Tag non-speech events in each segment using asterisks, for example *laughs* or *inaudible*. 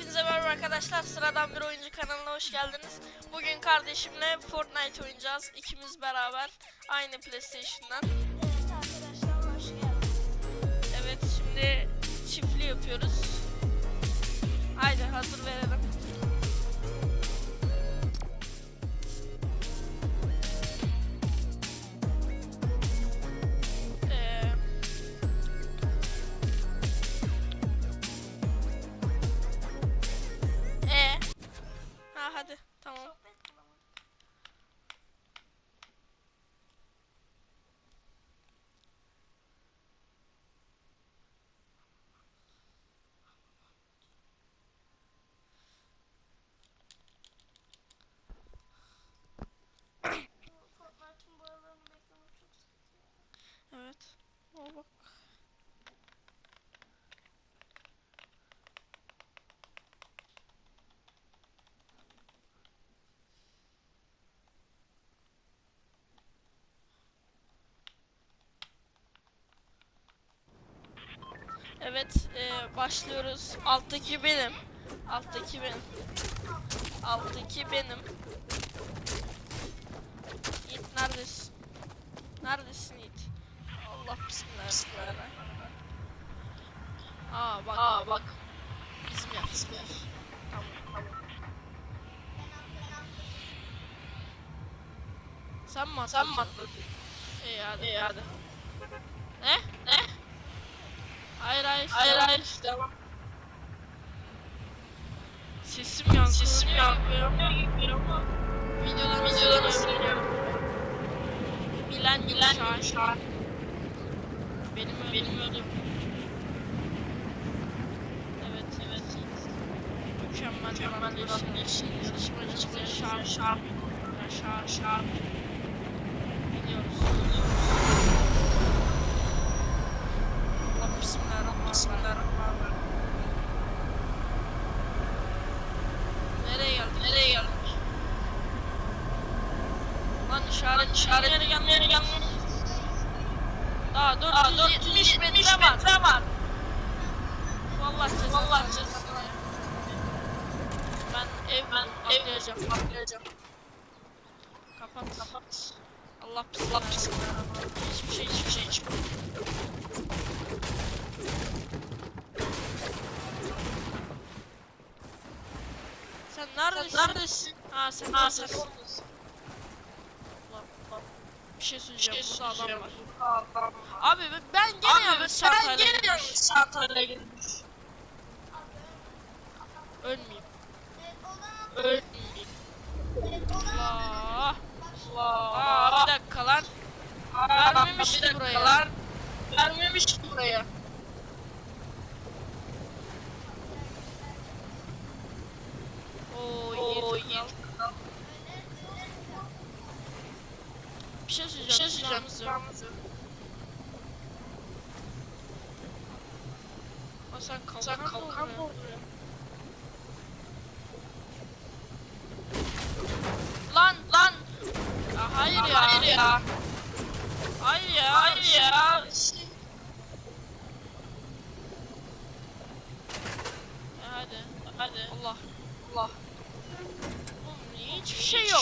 Hepinize merhaba arkadaşlar. Sıradan bir oyuncu kanalına hoş geldiniz. Bugün kardeşimle Fortnite oynayacağız. İkimiz beraber. Aynı PlayStation'dan. Evet arkadaşlar hoş geldiniz. Evet şimdi çiftli yapıyoruz. Haydi hazır verelim. Hadi Evet, e, başlıyoruz. Alttaki benim. Alttaki benim. Alttaki benim. Yiğit neredesin? Neredesin Yiğit? Allah bismillahirrahmanirrahim. Aa bak. Aa bak. İzmir. İzmir. Tamam. tamam. Sen mi Sen atladın? mi atladın? İyi hadi. İyi hadi. Ne? Ne? Hayır hayır. Hayır hayır. Devam. Sesim yankılanıyor. Sesim yankılanıyor Videodan söylüyorum. söylüyorum. Bilen Bilen Şahin. Benim öyle. Benim öyle. Evet evet. Mükemmel, Mükemmel bir atlayış. Yarışmacımız Yaşar. Yaşar. Yaşar. Yaşar. Biliyoruz. Allah bismillahirrahmanirrahim. Bismillahirrahmanirrahim. Nereye geldik? Nereye geldik? Lan işaret işaret gelmeye Nereye gelmeye. geldik? Daha 470 metre var. metre var. Vallahi cezası. Vallahi ya. Ben ev Ben ev atlayacağım. Kapat. Kapat. Allah Allah bismillahirrahmanirrahim. bismillahirrahmanirrahim. Hiçbir şey hiçbir şey hiçbir şey. Sen neredesin? Sen neredesin? Ha sen Ha sen neredesin? oradasın. Bir şey söyleyeceğim. şey Burada adam var. Abi ben- gene Abi yanlış ben gene gitmiş. yanlış çantayla girmiş. Ölmeyeyim. Ölmeyeyim.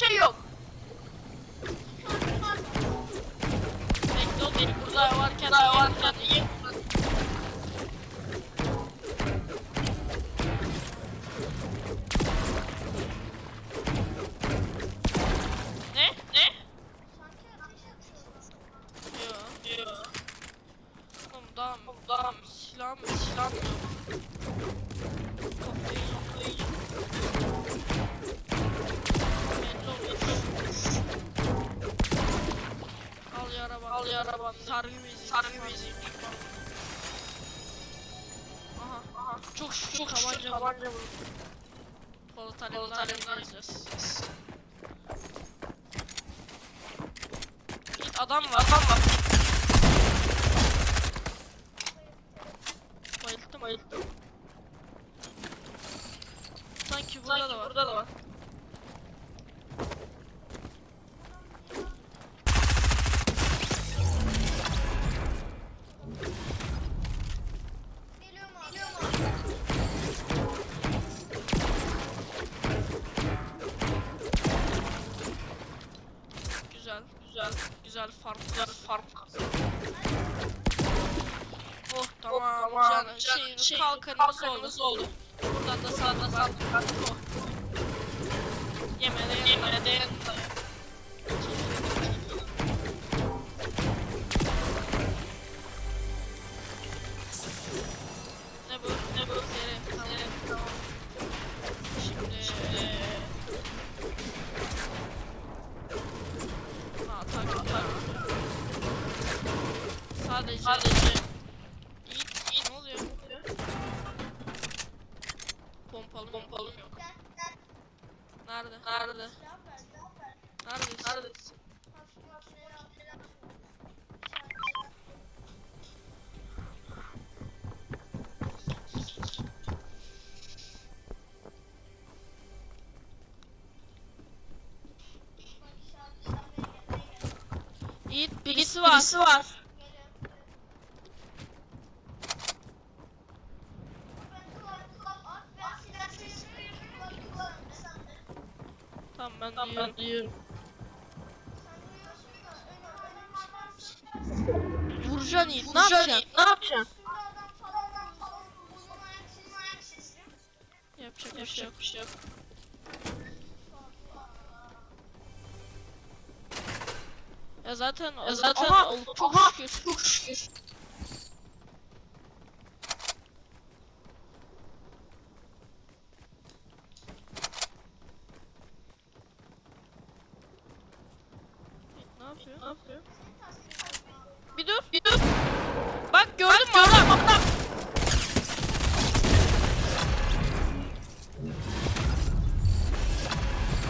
Şey yok. Adam var. Adam var. Bayılttım. Bayıldım. Kalkanımız, oldu. Buradan da sağda var. Oh. Yiğit birisi var. Birisi var. Tamam ben Tamam duyuyorum. ben duyuyorum. Vuracaksın Yiğit. Ne yapacaksın? Ne yapacaksın? Yapacak bir şey yok. Yapacak bir şey yok. Ya zaten Ya zaten Aha, çok şükür. Çok şükür. Ne yapıyor? Ne yapıyor? Bir dur. Bir dur. Bak gördün mü adam? Adam.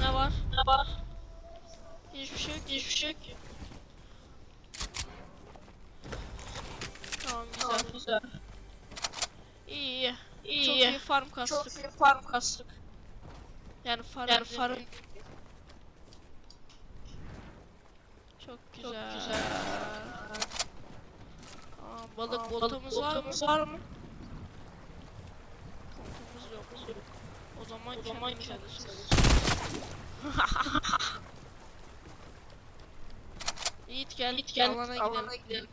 Ne var? Ne var? Hiçbir şey yok. Hiçbir şey yok ki. Tamam Tamam güzel. güzel. İyi iyi. İyi. Çok farm Çok kastık. iyi farm kastık. Yani farm Yani farm Çok güzel. çok güzel. Aa, balık Aa, voltamız var mı? voltamız var mı? Voltamız yok. O zaman O zaman alırız. *laughs* Yiğit gel. Git gel. Alana gidelim. gidelim.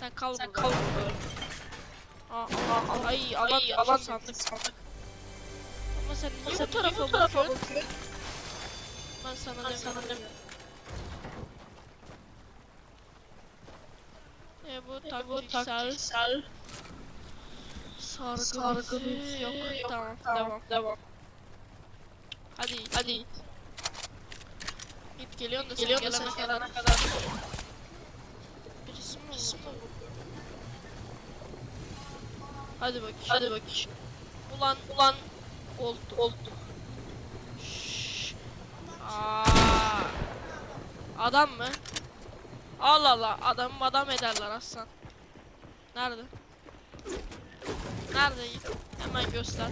Sen kal Sen burada. kal burada. Aa, aa, ay alan, Ay, alan sandık. sandık. Ama sen niye Sen bu tarafa bu tarafa bakıyorsun? Ben sana Ben sana demiyorum. E bu E, Bu taktiksel sargı, sargı yok. yok. Tamam, Tamam, devam. devam. Hadi Hadi git geliyorsun da sen gelene kadar. Birisi mi oldu? Hadi bakayım. Hadi bakayım. Ulan Ulan oldu. oldu. Aa. Adam mı? Allah Allah adam adam ederler aslan. Nerede? Nerede? Hemen göster.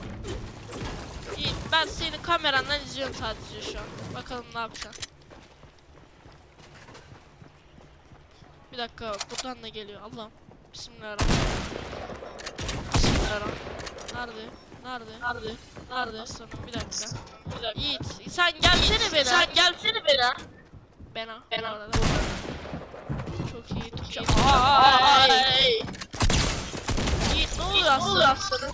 Yiğit ben seni kamerandan izliyorum sadece şu an. Bakalım ne yapacaksın. Bir dakika buradan da geliyor Allah'ım. Bismillahirrahmanirrahim. Bismillahirrahmanirrahim. Nerede? Nerede? Nerede? Nerede? Aslanım bir dakika. Bir dakika. Yiğit sen gelsene beni. Sen gelsene beni. Bena. Bena. bu arada. Çok iyi Türkçe. Ay. Ay. Yiğit ne oluyor Ne oluyor aslında?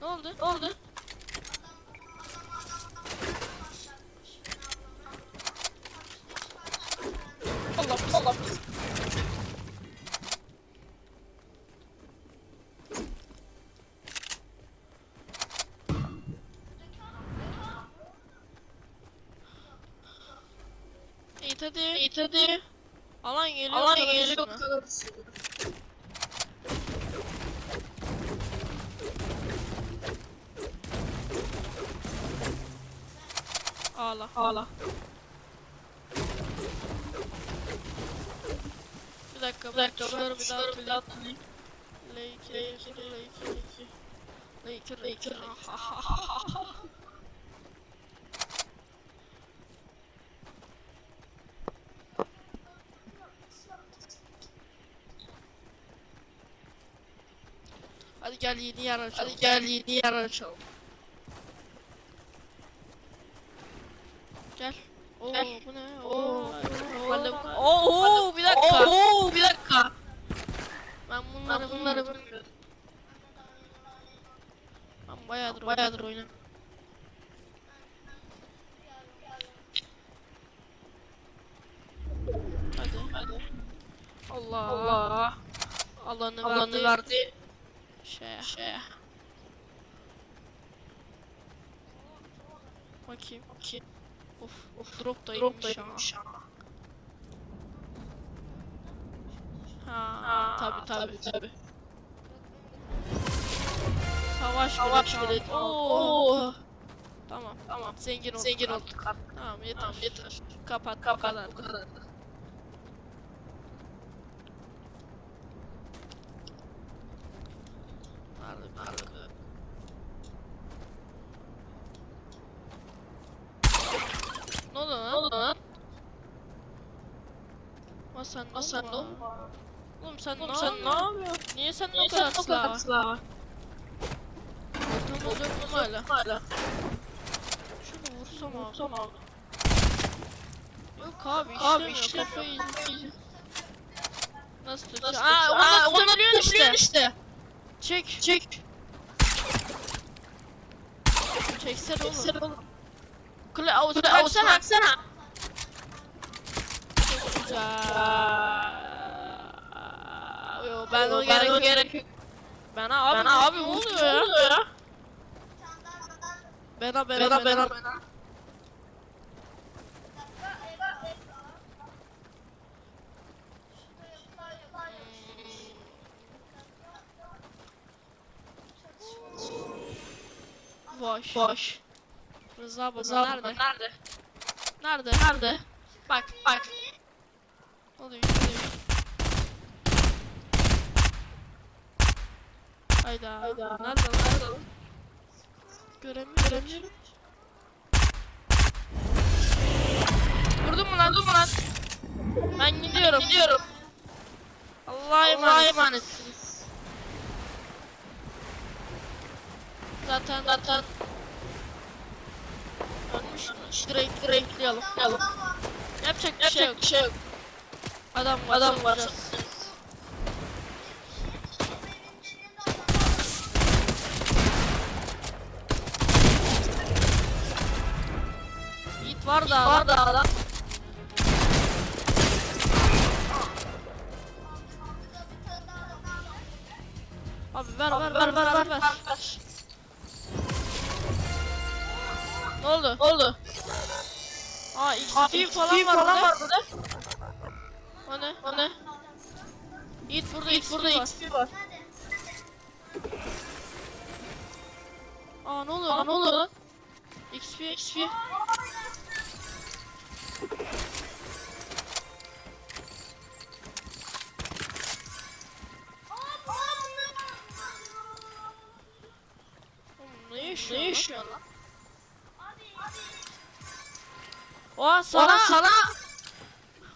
Ne oldu? Ne oldu? Allah Allah. Yiğit hadi. Yiğit hadi. Alan geliyor. Alan geliyor. Ağla. Ağla. Bir dakika. Bir dakika ben bir daha bir daha hatırlayayım. hatırlayayım. L2, L2, L2, L2. Hadi gel yeni yer açalım. Hadi gel yeni yer açalım. Gel. Oo bu ne? Oo. Balık. Oo bir dakika. Oo bir dakika. Ben bunları Ben bunları bunları bilmiyorum. Ben bayağıdır Bayağıdır oynadım. oynadım. Hadi. Hadi. Allah. Allah. Alanı, Alanı verdi. verdi. Şey. Şey. Bakayım. Ki. Of. Of drop da Drop yemiş ama. Ha, Ha, tabi tabi. tabi. Savaş, Savaş tamam. Oo. Tamam. Tamam. Zengin olduk. Zengin olduk artık. Tamam yeter. Tamam yeter. Kapat. Kapat. Bu kadar. Harbi, harbi. Ne oldu Ne lan? oldu lan? Hasan ne Hasan oldu? ne? Oğlum sen Oğlum ne sen ne yapıyorsun? Niye sen Niye o sen kadar silah? Ortamda dört numara. Hala. Şunu vursam abi. Vursam abi. Yok abi Abi işlemiyor. Kafayı yiyeceğim. Nasıl? Nasıl Aa onu tutabiliyorsun işte. işte. Çek. Çek. Çeksene oğlum. Çeksene oğlum. Kılavuz baksana. Baksana. Çok güzel. Yo, ben o gerek gerek. Ben abi, ben abi ne oluyor ya? Bena bena bena bena. bena. Boş. Boş. Rıza baba Rıza nerede? baba nerede? Nerede? Nerede? Bak. Bak. Oluyor gidiyor. Hayda. Hayda. Nerede lan? Nerede? lan? Göremiyorum. Göremiyorum. Vurdun mu lan? Vurdun mu lan? Ben gidiyorum. Gidiyorum. Allah'a emanet. emanetsiniz. Zaten Zaten. Direkt direkt atlayalım. yalan. Yapacak bir şey yok. Yapacak şey yok. Adam var. Adam var. Yiğit var da. Var da adam. Abi ver ver Ver ver ver ver. Ne oldu? Oldu. Aa XP falan var falan burada. var burada. O ne? O ne? Yiğit burada XP burada var. XP var. Aa ne oluyor Aa ne oluyor lan? XP XP. Ne yaşıyor Ne lan? Oha sana. Sana sana.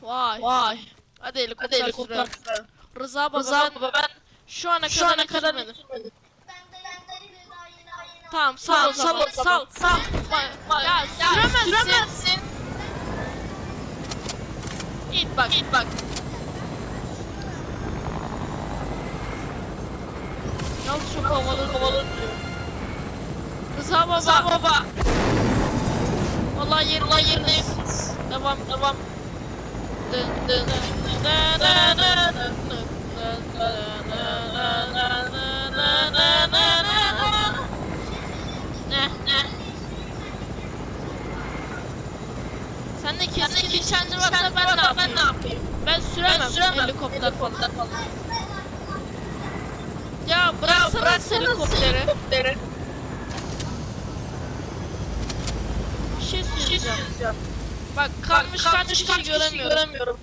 Vay. Vay. Hadi helikopter, Hadi helikopter. sürelim. Rıza baba Rıza ben baba ben şu ana şu kadar ana kadar bitirmedim. Tamam sal sal. Sal. Sal. Ya süremezsin. Süremezsin. Yiğit bak. Git bak. Yalnız çok havalı. Havalı. Rıza baba. Rıza baba. Lan yer lan yerine. Devam devam. Sen de kesin nişancı varsa ben ne yapayım? Ben süremem, helikopter falan. Ya bıraksanız helikopteri. yapacağım. Bak kanmış kaç kişi göremiyorum. göremiyorum.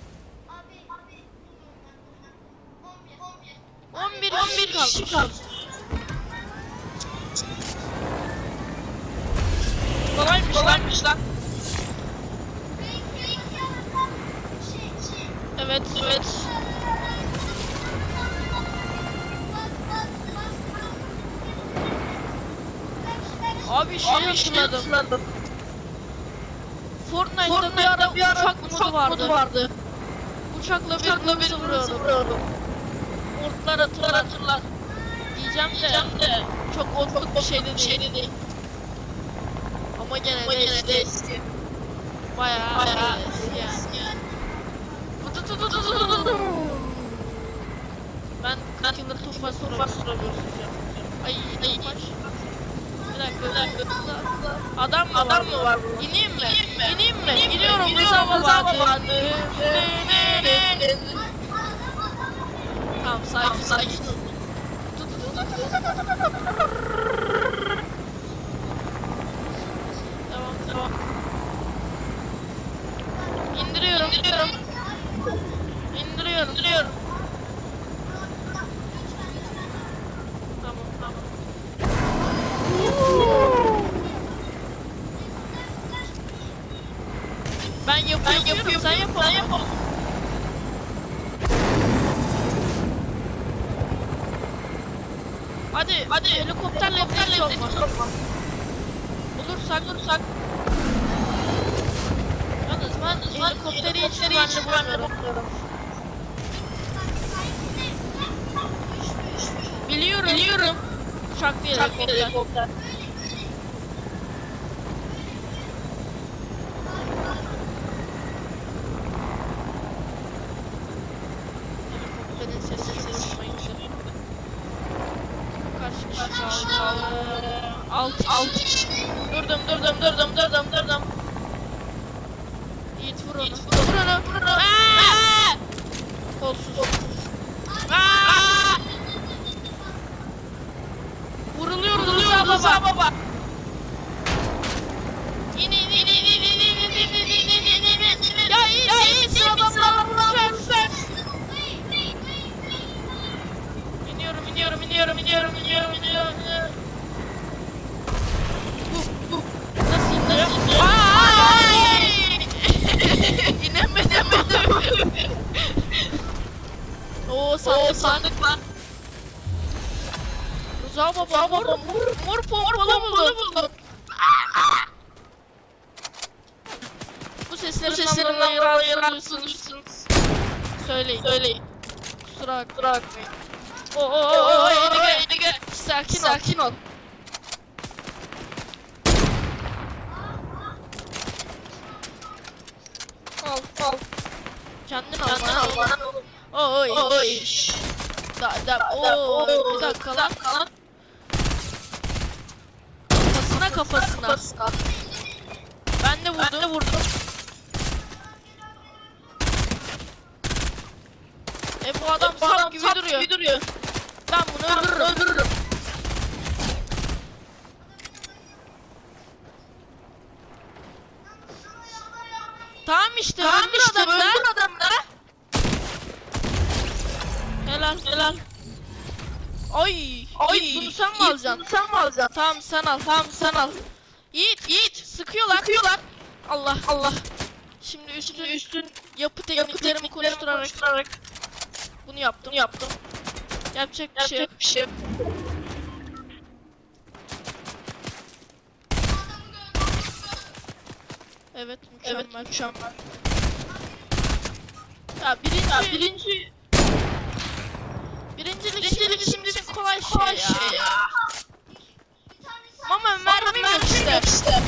11 11 kişi kaldı. Kolaymış, kolaymış lan. Evet evet. Abi şey hatırladım. Fortnite'da, Fortnite'da bir ara uçak, uçak modu vardı. Modu vardı. Uçakla, uçakla beni vuruyordum. Ortlar atırlar atırlar. Diyeceğim, Diyeceğim de, de çok ortak bir şey dedi. Şey dedi. Ama gene Ama de gene de eski. Bayağı, Bayağı eski yani. Ben Killer Tufa Sura Ay, ay, ay. Bir dakika bir dakika. Adam mı Adam mı var? İneyim mi? İneyim mi? İniyorum Rıza baba. Tamam sakin sakin. Tamam tamam. İndiriyorum. İndiriyorum. İndiriyorum. Tamam tamam. Ben yapıyorum, ben yapıyorum, sen yap Sen yap Hadi, hadi helikopterle helikopterle olma. Bulursak, bulursak. Yalnız ben helikopteri hiç güvenli bulmuyorum. Biliyorum, biliyorum. Uçak değil helikopter. Yiğit vur onu. Vur onu. Vur onu. Aa! Kolsuz. Aa! Vuruluyoruz Rıza baba. baba. İn in in in in in in in in in in in in in. Ya in ya in sıradan Ölmedim ölmedim. Oo sandık, Oo, sandık var. Rıza baba mor mor mor pompalı buldum. buldum. Bu sesleri Bu seslerinden rahatsız duyuyorsunuz. Söyleyin. Söyleyin. Kusura bakmayın. Oo oo oo yine gel yine gel. Sakin, Sakin ol. ol. Al al. Kendin al bana al bana. Oy. Oy. Da da oo bir dakika lan. Kafasına kafasına. Ben de vurdum. Ben de vurdum. E bu adam adam sap gibi duruyor. gibi duruyor. Ben bunu öldürürüm. öldürürüm. Tamam işte Tamam öldür işte adamı da. öldür adamı da. Helal helal. Ay, Ay, Yiğit bunu sen mi Yiğit, alacaksın? bunu sen mi alacaksın? Tamam sen al, tamam sen al. Yiğit, Yiğit sıkıyorlar. Sıkıyorlar. Allah Allah. Şimdi üstün Üstün yapı tekniklerimi konuşturarak konuşturarak bunu yaptım. bunu yaptım. Yapacak bir şey yok. Yapacak bir şey Evet Evet mükemmel. mükemmel. Ya birinci, Ya birinci birincilik birincilik şimdi bizim için kolay şey kolay ya. şey ya. Mama mermim yok işte. işte.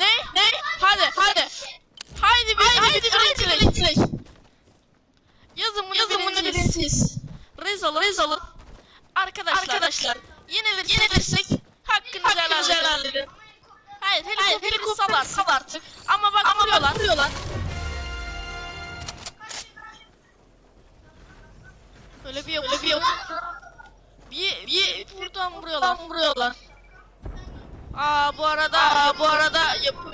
Ne? Ne? Hadi hadi. Haydi bir haydi, birincilik. birincilik. Yazın bunu Yazın birinciyiz. Rez alın. Rez alın. Arkadaşlar, Arkadaşlar. yenilirsek, Yenilirsek hakkınızı helal edin. Hayır Hayır helikopteri helikopter sal sal artık. artık. Ama bak Ama vuruyorlar. vuruyorlar. Öyle bir yok. Öyle bir yok. Bir, bir buradan vuruyorlar. Tam vuruyorlar. Aa bu arada Aa bu arada yapı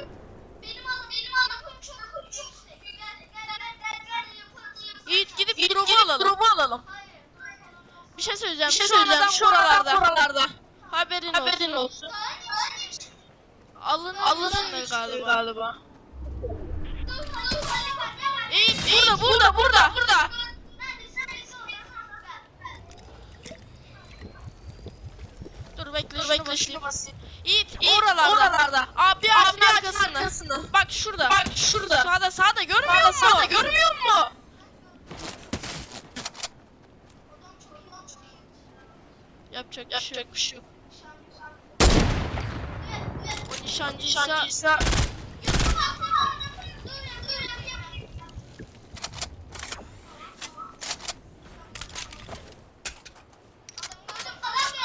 Benim hanım, benim hanım çok çok çok Gel, gel, gel, gel, gel, yapalım. Yiğit gidip Gidip drop'u gidip alalım. drop'u alalım. Bir şey söyleyeceğim. Bir şey şu söyleyeceğim. Şu an adam buralarda. Haberin, Haberin olsun. olsun. Alın Alınır galiba. galiba. Yiğit burada burada burada. Burada. Dur bekle Dur bekle şunu basayım. Yiğit, Yiğit, oralarda. oralarda. Abi ağacın arkasında. arkasında. Bak şurada. Bak şurada. Sağda sağda görmüyor Sağda musun? sağda görmüyor musun? Yapacak. Yapacak bir şey yok. O nişancıysa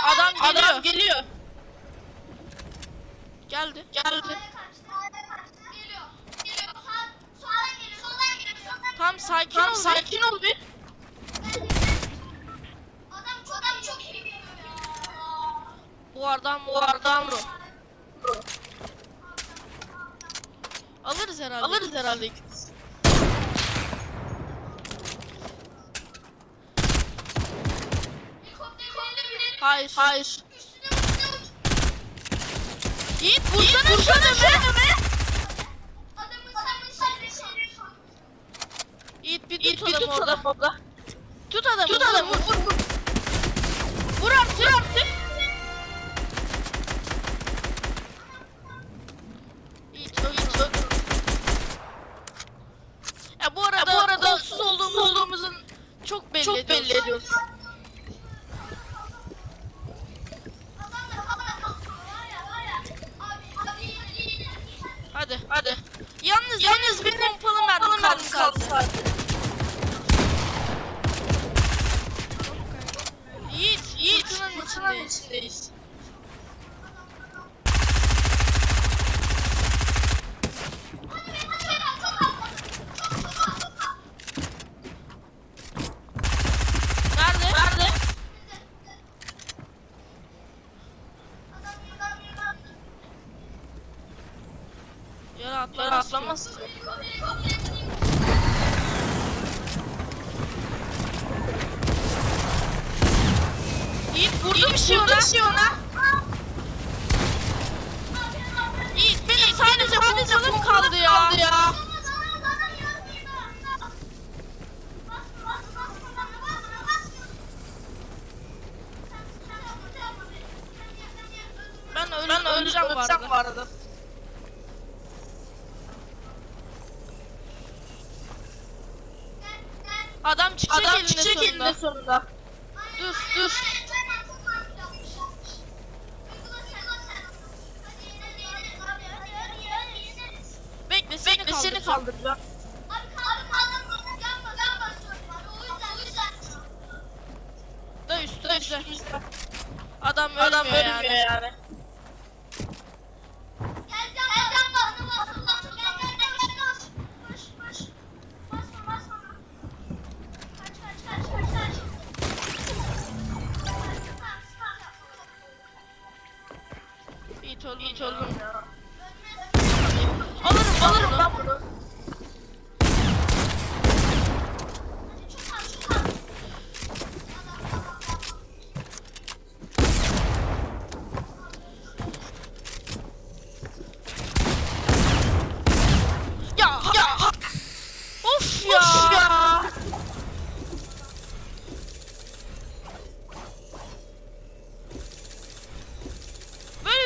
adam geliyor. adam geliyor. Geldi. Geldi. Tam sakin Tamam ol. sakin ol bir. Adam çok adam çok iyi. Bu adam Bu adam mı? Alırız herhalde. Alırız herhalde ikimiz. Hayır. Hayır. Yiğit vursana şu adamı. Yiğit bir tut adamı orada. Tut adamı. Tut adamı vur. vur vur. Vur artık. Vur artık. Pedro. Yiğit vurdu Yiğit bir şey vurdu ona. bir şey ona. Yiğit benim sadece Sadece pompalım kaldı ya. kaldı ya. Ben öl Ben öleceğim bu arada. bu arada. Adam çıkacak Adam elinde çıkacak sonunda. elinde sonunda. Dur dur. Bekle seni Bekle seni kaldıracağım. kaldıracağım. Adam Adam ölmüyor ölmüyor yani. yani.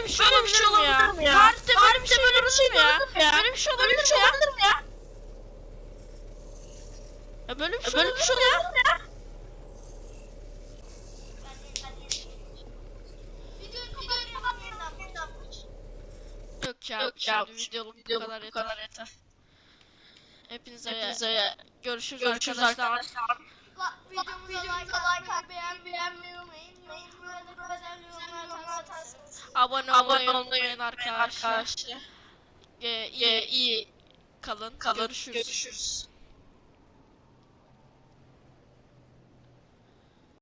Bir şey olabilir şey mi ya? olabilir mi ya? Tarihte böyle bir şey böyle bir olabilir şey mi ya? olabilir mi ya? Böyle bir şey olabilir mi şey ya? olabilir mi ya? Ya böyle bir Ya şey olabilir şey mi ya? olabilir mi ya? Yok ya. Yok ya. Videoluk bu videoluk kadar bu yeter. kadar yeter. Hepinize, Hepinize görüşürüz, görüşürüz arkadaşlar. arkadaşlar. Videomuza like atmayı, beğenmeyi unutmayın. Atarsanız. Abone olmayı Abone unutmayın arkadaşlar. Ee, iyi iyi kalın. kalın. Görüşürüz. Görüşürüz.